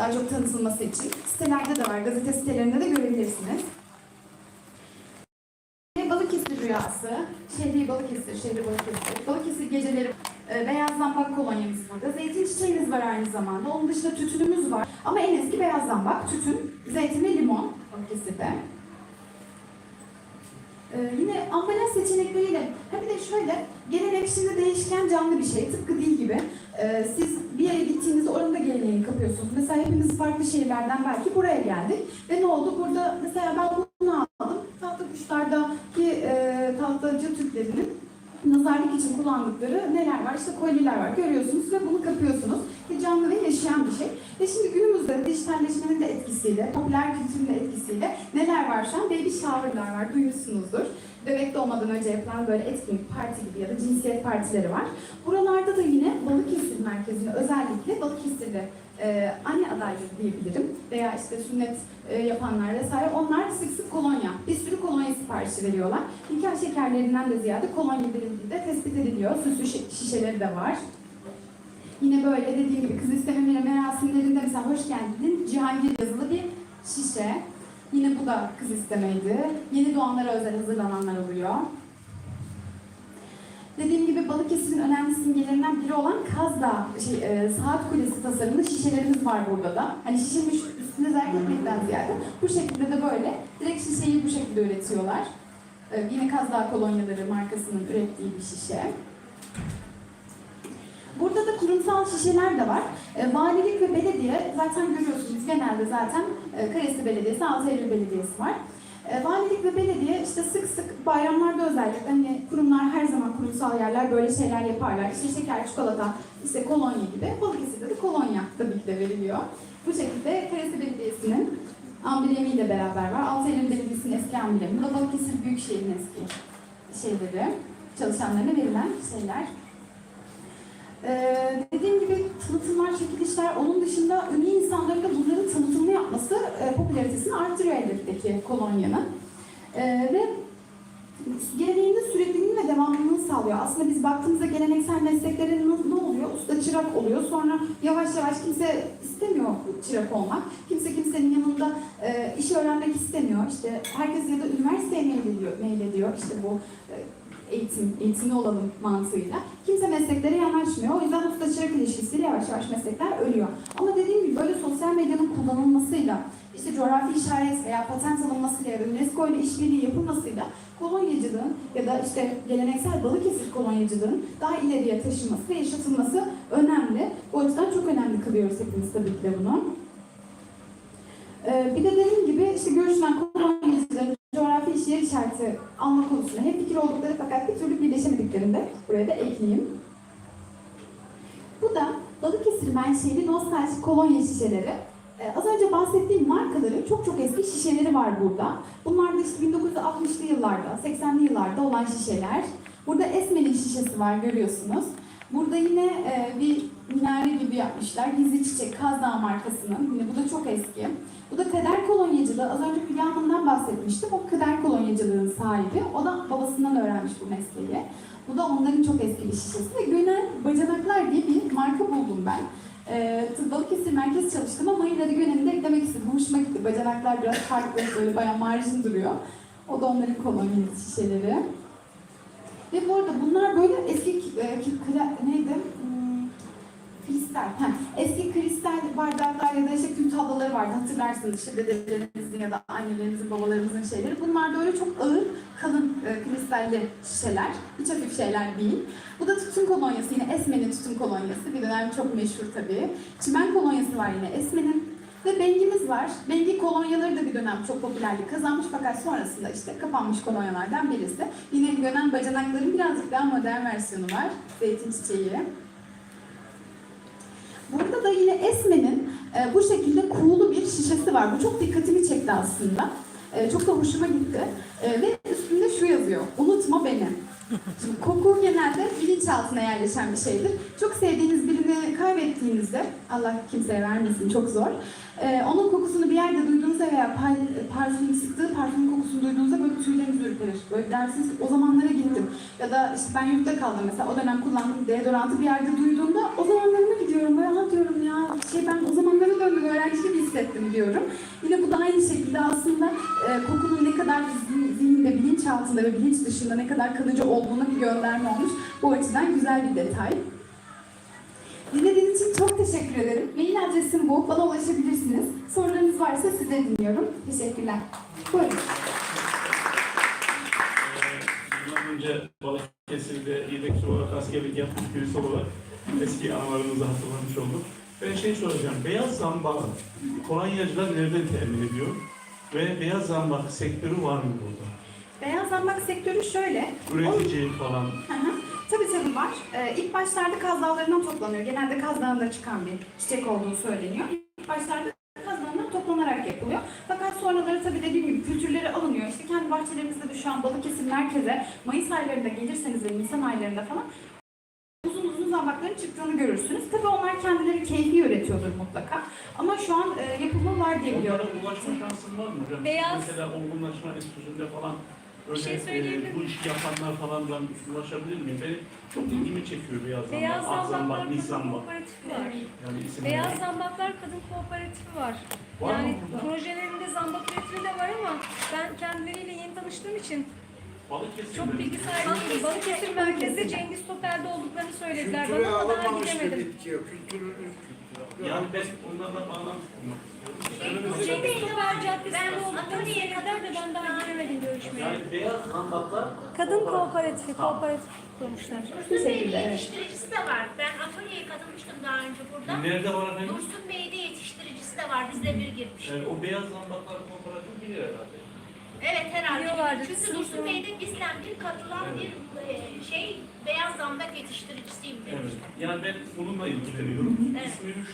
Daha çok tanıtılması için. Sitelerde de var, gazete sitelerinde de görebilirsiniz. Balıkesir rüyası, şehri Balıkesir, şehri Balıkesir. Balıkesir geceleri e, beyaz zambak kolonyamız burada. Zeytin çiçeğimiz var aynı zamanda. Onun dışında tütünümüz var. Ama en eski beyaz zambak, tütün, zeytin ve limon Balıkesir'de. Ee, yine ambalaj seçenekleriyle, ha bir de şöyle, gelenek şimdi değişken canlı bir şey, tıpkı dil gibi. Ee, siz bir yere gittiğinizde oranın da geleneğini kapıyorsunuz. Mesela hepimiz farklı şehirlerden belki buraya geldik ve ne oldu? Burada mesela ben bunu aldım. Tahta kuşlardaki e, tahtacı Türklerinin nazarlık için kullandıkları neler var? İşte kolyeler var. Görüyorsunuz ve bunu kapıyorsunuz. Bir canlı ve yaşayan bir şey. Ve şimdi günümüzde dijitalleşmenin de etkisiyle, popüler kültürün de etkisiyle neler var şu an? Baby shower'lar var. Duymuşsunuzdur. Bebek doğmadan önce yapılan böyle etkinlik, parti gibi ya da cinsiyet partileri var. Buralarda da yine Balıkesir merkezinde özellikle Balıkesir'de e, anne adayları diyebilirim veya işte sünnet e, yapanlar vesaire onlar sık sık kolonya, bir sürü kolonya siparişi veriyorlar. Nikah şekerlerinden de ziyade kolonya verildiği de tespit ediliyor. Süslü şi- şişeleri de var. Yine böyle dediğim gibi kız isteme merasimlerinde mesela hoş geldin Cihangir yazılı bir şişe. Yine bu da kız istemeydi. Yeni doğanlara özel hazırlananlar oluyor. Dediğim gibi Balıkesir'in önemli simgelerinden biri olan Kaz Dağı, şey, e, saat kulesi tasarımlı şişelerimiz var burada da. Hani şişenin üst- üstüne zerk etmekten ziyade bu şekilde de böyle direkt şişeyi bu şekilde üretiyorlar. E, yine Kaz Dağı kolonyaları markasının ürettiği bir şişe. Burada da kurumsal şişeler de var. E, valilik ve belediye zaten görüyorsunuz genelde zaten e, Kayısı Belediyesi, Altaylı Belediyesi var. E, valilik ve belediye işte sık sık bayramlarda özellikle hani kurumlar her zaman kurumsal yerler böyle şeyler yaparlar. İşte şeker, çikolata, işte kolonya gibi. Balıkesir'de de kolonya tabii ki de veriliyor. Bu şekilde Kayısı Belediyesi'nin amblemiyle beraber var. Altaylı Belediyesi'nin eski amblemi. Bu da Balıkesir Büyükşehir'in eski şeyleri, çalışanlarına verilen şeyler. Ee, tanıtımlar, çekilişler, onun dışında ünlü insanların da bunların tanıtımını yapması e, popülaritesini arttırıyor elbette kolonyanın. Ee, ve geleneğinde sürekliliğini ve devamlılığını sağlıyor. Aslında biz baktığımızda geleneksel mesleklere ne, oluyor? Usta çırak oluyor. Sonra yavaş yavaş kimse istemiyor çırak olmak. Kimse kimsenin yanında e, iş öğrenmek istemiyor. İşte herkes ya da üniversiteye meylediyor, meylediyor. İşte bu e, eğitim, eğitimli olalım mantığıyla. Kimse mesleklere yanaşmıyor. O yüzden usta çırak ilişkisiyle yavaş yavaş meslekler ölüyor. Ama dediğim gibi böyle sosyal medyanın kullanılmasıyla, işte coğrafi işaret veya patent alınmasıyla ya da UNESCO ile işbirliği yapılmasıyla kolonyacılığın ya da işte geleneksel Balıkesir kolonyacılığın daha ileriye taşınması ve yaşatılması önemli. O yüzden çok önemli kılıyoruz hepimiz tabii ki de bunu. Ee, bir de dediğim gibi işte görüşülen işareti alma konusunda hep fikir oldukları fakat bir türlü birleşemediklerinde buraya da ekleyeyim. Bu da Balıkesir menşeli nostaljik kolonya şişeleri. Ee, az önce bahsettiğim markaların çok çok eski şişeleri var burada. Bunlar da işte 1960'lı yıllarda, 80'li yıllarda olan şişeler. Burada Esme'nin şişesi var görüyorsunuz. Burada yine e, bir minare gibi yapmışlar. Gizli Çiçek, Kazdağ markasının. Yine bu da çok eski. Bu da kader kolonyacılığı. Az önce Hülya bahsetmiştim. O kader kolonyacılığın sahibi. O da babasından öğrenmiş bu mesleği. Bu da onların çok eski bir şişesi. Ve Gönel Bacanaklar diye bir marka buldum ben. Ee, Balıkesir merkez çalıştım ama yine de Gönel'de eklemek istedim. Hoşuma gitti. Bacanaklar biraz farklı, böyle bayağı marjin duruyor. O da onların kolonya şişeleri. Ve bu arada bunlar böyle eski e, ki- kla- neydi? Kristal. Heh, eski kristal bardaklar ya da işte kül tabloları vardı. Hatırlarsınız işte dedelerinizin ya da annelerinizin, babalarımızın şeyleri. Bunlar da öyle çok ağır, kalın e, kristalli şişeler. Hiç hafif şeyler değil. Bu da tütün kolonyası. Yine Esme'nin tütün kolonyası. Bir dönem çok meşhur tabii. Çimen kolonyası var yine Esme'nin. Ve Bengi'miz var. Bengi kolonyaları da bir dönem çok popülerlik kazanmış fakat sonrasında işte kapanmış kolonyalardan birisi. Yine Gönen bacanakların birazcık daha modern versiyonu var. Zeytin çiçeği. Burada da yine Esme'nin e, bu şekilde kuğulu bir şişesi var. Bu çok dikkatimi çekti aslında. E, çok da hoşuma gitti. E, ve üstünde şu yazıyor. Unutma beni. Şimdi koku genelde bilinçaltına yerleşen bir şeydir. Çok sevdiğiniz birini kaybettiğinizde, Allah kimseye vermesin çok zor, e, onun kokusunu bir yerde duyduğunuzda veya par- parfüm sıktığı parfüm kokusunu duyduğunuzda böyle tüyleriniz ürperir. Böyle dersiniz o zamanlara gittim. Ya da işte ben yurtta kaldım mesela o dönem kullandığım deodorantı bir yerde duyduğumda o zamanlarıma gidiyorum. Böyle "Ha," diyorum ya şey ben o zamanlara döndüm öğrenci biliyorum. Yine bu da aynı şekilde aslında e, kokunun ne kadar zihin- zihinde, bilinçaltında ve bilinç dışında ne kadar kalıcı olduğuna bir gönderme olmuş. Bu açıdan güzel bir detay. Dinlediğiniz için çok teşekkür ederim. Mail adresim bu. Bana ulaşabilirsiniz. Sorularınız varsa size dinliyorum. Teşekkürler. Buyurun. Bundan önce Balıkesir'de yedekçi olarak askerlik yapmış birisi olarak eski anılarımızı hatırlamış olduk. Ben şey soracağım, beyaz zambak kolonyacılar nereden temin ediyor? Ve beyaz zambak sektörü var mı burada? Beyaz zambak sektörü şöyle. Üretici falan. Hı hı. Tabii tabii var. Ee, ilk başlarda Kaz Dağları'ndan toplanıyor. Genelde Kaz Dağı'nda çıkan bir çiçek olduğu söyleniyor. İlk başlarda Toplanarak yapılıyor. Fakat sonraları tabii dediğim gibi kültürleri alınıyor. İşte kendi bahçelerimizde de şu an Balıkesir merkeze Mayıs aylarında gelirseniz ve Nisan aylarında falan uzun uzun zambakların çıktığını görürsünüz. Tabii onlar kendileri keyfi üretiyordur mutlaka. Ama şu an e, yapımı var diye biliyorum. Onlara ulaşma şansın var mı? Beyaz- Mesela olgunlaşma enstitüsünde falan öyle şey e, bu işi yapanlar falan ben ulaşabilir miyim? Benim çok ilgimi çekiyor beyaz zambak, Beyaz ak Zambaklar zambak, Kadın zambak. Kooperatifi var. Yani isim Beyaz Zambaklar Kadın Kooperatifi var. Var yani projelerinde zambak üretimi de var ama ben kendileriyle yeni tanıştığım için Balıkesir'de çok bilgi sahibi. Balıkesir merkezde Cengiz Topel'de olduklarını söylediler Kültüre bana ama daha gidemedim. kültürü. Yani ben onlarla bağlantı kurmak istiyorum. Cengiz Topel Caddesi'nde olduklarını söylediler de ben daha görüşmeye. Yani beyaz zambaklar Kadın Kooperatifi, kooperatif kurmuşlar. Bu şekilde evet. yetiştiricisi de var. Ben atölyeye katılmıştım daha önce burada. nerede var efendim? Dursun Bey'de yetiştiricisi de var. Bizle bir girmiş. Yani o beyaz zambaklar kooperatif bilir herhalde. Evet herhalde. Biliyorlardı. Çünkü Sınıf Dursun. Bey'de bizden bir katılan bir e, şey beyaz zambak yetiştiricisiyim demiş. Evet. Yani ben bununla ilgileniyorum. Evet. İsmini